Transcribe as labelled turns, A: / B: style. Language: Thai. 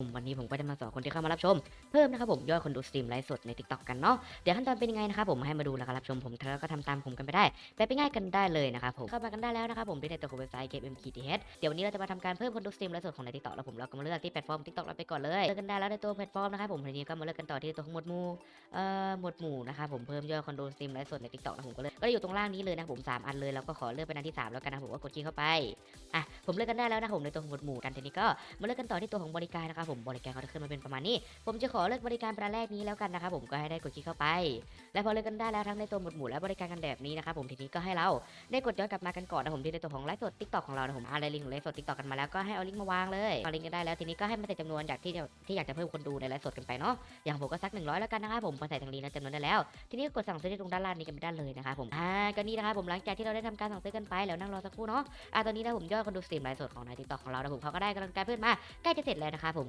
A: วันนี้ผมก็จะมาสอนคนที่เข้ามารับชมเพิ่มนะครับผมยอดคนดูสตรีมไลฟ์สดใน t ิ k t o k กันเนาะเดี๋ยวขั้นตอนเป็นยังไงนะครับผมให้มาดูแล้วก็รับชมผมแล้วก็ทำตามผมกันไปได้ ไปไปง่ายกันได้เลยนะครับผมเข้ามากันได้แล้วนะครับผมที่ในตัวของเว็บไซต์ Game MKTH เดี๋ยววันนี้เราจะมาทำการเพิ่มคนดูสตรีมไลฟ์สดของใน t ิ k t o k แล้วผมเราก็มาเลือกที่แพลตฟอร์ม TikTok เราไปก่อนเลยเลือกกันได้แล้วในตัวแพลตฟอร์มนะครับผมทีนี้ก็มาเลือกกันต่อที่ตัวของหมวดหมู่เอ่อหมวดหมู่นะครับผมเพิ่มยอดคนดูสตรีมไลฟ์สดใน TikTok นะผมก็เลยก็อยู่ตรงล่างนี้เลยนะผมสามอันเลยแล้วก็ขอเลือกเป็นอันที่สามแล้วกันนะผมก็กดคลิกเข้าไปอะผมเลือกกันได้แล้วนะผมในตัวของหมวดหมู่กันทีนี้ก็มาเลือกกันต่อที่ตัวของบริการนะครับผมบริการเขาจะขึ้นมาเป็นประมาณนี้ ผมจะขอเลือกบริการประแรกนี้แล้วกันนะครับผมก็ให้ได้กดคลิกเข้าไป และพอเลือกกันได้แล้วทั้งในตัวหมวดหมู่และบริการกันแบบนี้นะครับผมทีนี้ก็ให้เราได้กดย้อนกลับมากันก่อนนะผมที่ในตัวของไลฟ์สดทิกตอกของเรานะผมอะไรลิงของไลฟ์สดทิกตอกกันมาแล้วก็ให้เอาลิงก์มาวางเลยเอาลิงก์กันได้แล้วทีนี้ก็ให้มาใส่จำนวนอยากที่จะที่อยากจะเพิ่มคนดูในไลฟ์สดกันไปเนาะอย่างผมก็สัก 100 แล้วกันนะครับผมพอใส่ทางนี้นะจำนวนได้แล้ว ทีนี้ก็กดสั่งซื้อที่ตรงด้านล่างนี้กันไปได้เลยนะครับผมอ่าก็นี่นะครับผมหลังจากที่เราได้ทำการสั่งซื้อกันไปแล้วนั่งรอสักครู่เนาะอ่าตอนนี้นะผมยอดคนดูสตรีมไลฟ์สดของในทิกตอกของเรานะผมเขาก็ได้กำลังใจเพิ่มมาใกล้จะเสร็จแล้วนะครับผม